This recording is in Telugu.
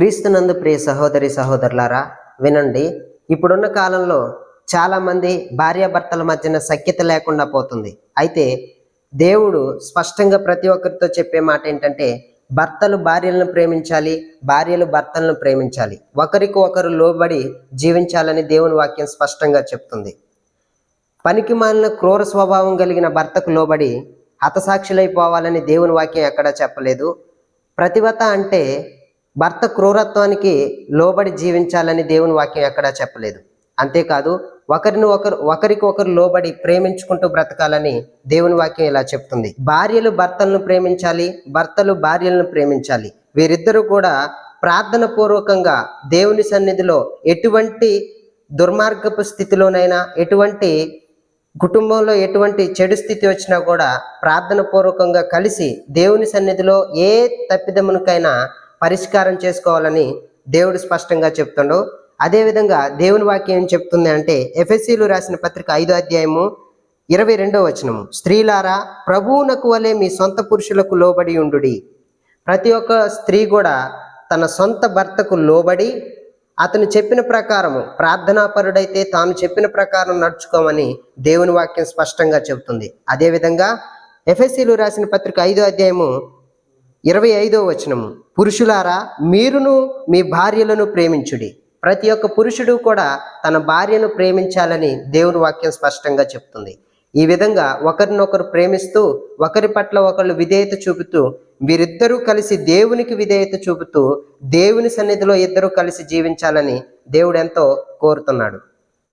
క్రీస్తునందు ప్రియ సహోదరి సహోదరులారా వినండి. ఇప్పుడున్న కాలంలో చాలామంది భార్యాభర్తల మధ్యన సఖ్యత లేకుండా పోతుంది. అయితే దేవుడు స్పష్టంగా ప్రతి ఒక్కరితో చెప్పే మాట ఏంటంటే భర్తలు భార్యలను ప్రేమించాలి భార్యలు భర్తలను ప్రేమించాలి. ఒకరికి ఒకరు లోబడి జీవించాలని దేవుని వాక్యం స్పష్టంగా చెప్తుంది. పనికి మాలిన క్రూర స్వభావం కలిగిన భర్తకు లోబడి హతసాక్షులైపోవాలని దేవుని వాక్యం ఎక్కడా చెప్పలేదు. ప్రతివత అంటే భర్త క్రూరత్వానికి లోబడి జీవించాలని దేవుని వాక్యం ఎక్కడా చెప్పలేదు. అంతేకాదు ఒకరిని ఒకరు ఒకరికి ఒకరు లోబడి ప్రేమించుకుంటూ బ్రతకాలని దేవుని వాక్యం ఇలా చెప్తుంది. భార్యలు భర్తలను ప్రేమించాలి భర్తలు భార్యలను ప్రేమించాలి. వీరిద్దరూ కూడా ప్రార్థన పూర్వకంగా దేవుని సన్నిధిలో ఎటువంటి దుర్మార్గపు స్థితిలోనైనా ఎటువంటి కుటుంబంలో ఎటువంటి చెడు స్థితి వచ్చినా కూడా ప్రార్థన పూర్వకంగా కలిసి దేవుని సన్నిధిలో ఏ తప్పిదమునకైనా పరిష్కారం చేసుకోవాలని దేవుడు స్పష్టంగా చెప్తుండో. అదేవిధంగా దేవుని వాక్యం ఏం చెప్తుంది అంటే ఎఫ్ఎస్సీలు రాసిన పత్రిక ఐదో అధ్యాయము ఇరవై రెండో వచనము. స్త్రీలారా ప్రభువునకు వలె మీ సొంత పురుషులకు లోబడి ఉండుడి. ప్రతి ఒక్క స్త్రీ కూడా తన సొంత భర్తకు లోబడి అతను చెప్పిన ప్రకారము ప్రార్థనాపరుడైతే తాను చెప్పిన ప్రకారం నడుచుకోమని దేవుని వాక్యం స్పష్టంగా చెబుతుంది. అదేవిధంగా ఎఫ్ఎస్సీలు రాసిన పత్రిక ఐదో అధ్యాయము ఇరవై ఐదో వచనము. పురుషులారా మీరును మీ భార్యలను ప్రేమించుడి. ప్రతి ఒక్క పురుషుడు కూడా తన భార్యను ప్రేమించాలని దేవుని వాక్యం స్పష్టంగా చెప్తుంది. ఈ విధంగా ఒకరినొకరు ప్రేమిస్తూ ఒకరి పట్ల ఒకళ్ళు విధేయత చూపుతూ వీరిద్దరూ కలిసి దేవునికి విధేయత చూపుతూ దేవుని సన్నిధిలో ఇద్దరూ కలిసి జీవించాలని దేవుడు ఎంతో కోరుతున్నాడు.